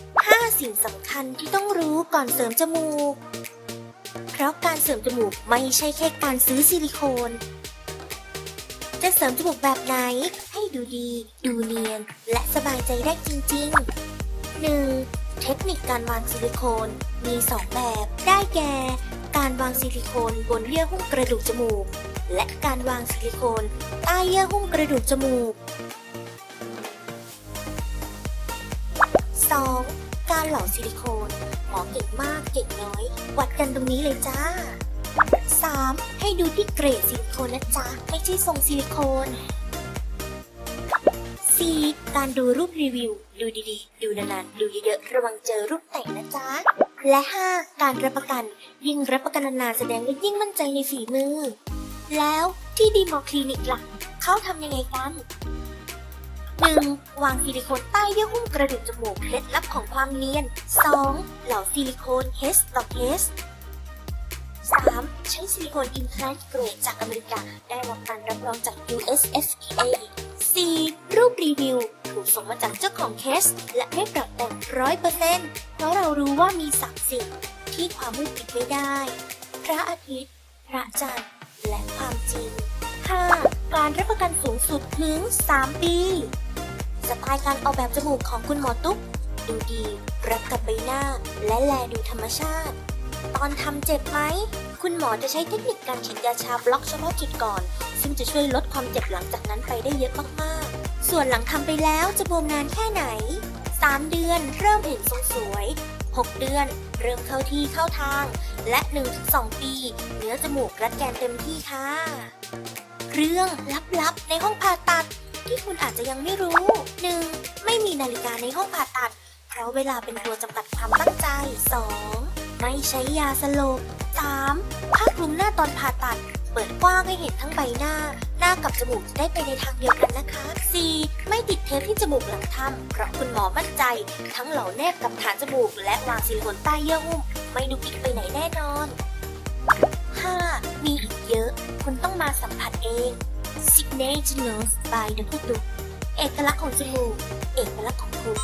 5 สิ่งสำคัญที่ต้องรู้ก่อนเสริมจมูก เพราะการเสริมจมูกไม่ใช่แค่การซื้อซิลิโคน จะเสริมจมูกแบบไหน ให้ดูดี ดูเนียน และสบายใจได้จริง ๆ 1. เทคนิคการวางซิลิโคนมี 2 แบบ ได้แก่ การวางซิลิโคนบนเยื่อหุ้มกระดูกจมูก และการวางซิลิโคนใต้เยื่อหุ้มกระดูกจมูก 2. การเหลาซิลิโคนหมอเก่งมากเก่งน้อย วัดกันตรงนี้เลยจ้า 3. ให้ดูที่เกรดซิลิโคนนะจ๊ะ ไม่ใช่ทรงซิลิโคน 4. การดูรูปรีวิว ดูดีๆ ดูนานๆ ดูเยอะๆ ระวังเจอรูปแต่งนะจ๊ะ และ 5. การรับประกัน ยิ่งรับประกันนานๆแสดงว่ายิ่งมั่นใจในฝีมือ แล้วที่ดีมอคลินิกล่ะเขาทำยังไงกัน 1. วางซิลิโคนใต้เยื่อหุ้มกระดูกจมูกเคล็ดลับของความเนียน 2. เหล่าซิลิโคนเฮสต่อเฮส 3. ใช้ซิลิโคนอินพลานเกรดจากอเมริกา ได้รับการรับรองจาก USFDA 4. รูปรีวิว ถูกส่งมาจากเจ้าของเคส และไม่ปรับแต่งร้อยเปอร์เซ็นต์เพราะเรารู้ว่ามีสามสิ่งที่ความมืดปิดไม่ได้ พระอาทิตย์ พระจันทร์ และความจริง 5. การรับประกัน สุดถึง 3 ปี สไตล์การออกแบบจมูกของคุณหมอตุ๊ก ดูดีรับกับใบหน้า และแลดูธรรมชาติ ตอนทำเจ็บไหม คุณหมอจะใช้เทคนิคการฉีดยาชาบล็อกเฉพาะจุดก่อน ซึ่งจะช่วยลดความเจ็บหลังจากนั้นไปได้เยอะมากๆ ส่วนหลังทำไปแล้วจะบวมนานแค่ไหน 3 เดือนเริ่มเห็นทรงสวย 6 เดือน เริ่มเข้าที่เข้าทาง และ 1-2 ปี เนื้อจมูกรัดแกนเต็มที่ค่ะ เรื่องลับๆ ในห้องผ่าตัด ที่คุณอาจจะยังไม่รู้ 1. ไม่มีนาฬิกาในห้องผ่าตัด เพราะเวลาเป็นตัวจำกัดความตั้งใจ 2. ไม่ใช้ยาสลบ 3. ผ้าคลุมหน้าตอนผ่าตัด เปิดกว้างให้เห็นทั้งใบหน้า หน้ากับจมูกจะได้ไปในทางเดียวกันนะคะ 4. ไม่ติดเทปที่จมูกหลังทำเพราะคุณหมอมั่นใจ ทั้งเหล่าแนบกับฐานจมูก และวางซิลิโคนใต้เยื่อหุ้ม ไม่ดุกิกไปไหนแน่นอน 5. มีอีกเยอะ คุณต้องมาสัมผัสเอง Signature Nose by Dr. ตุ๊กเอกลักษณ์ของจมูก เอกลักษณ์ของคุณ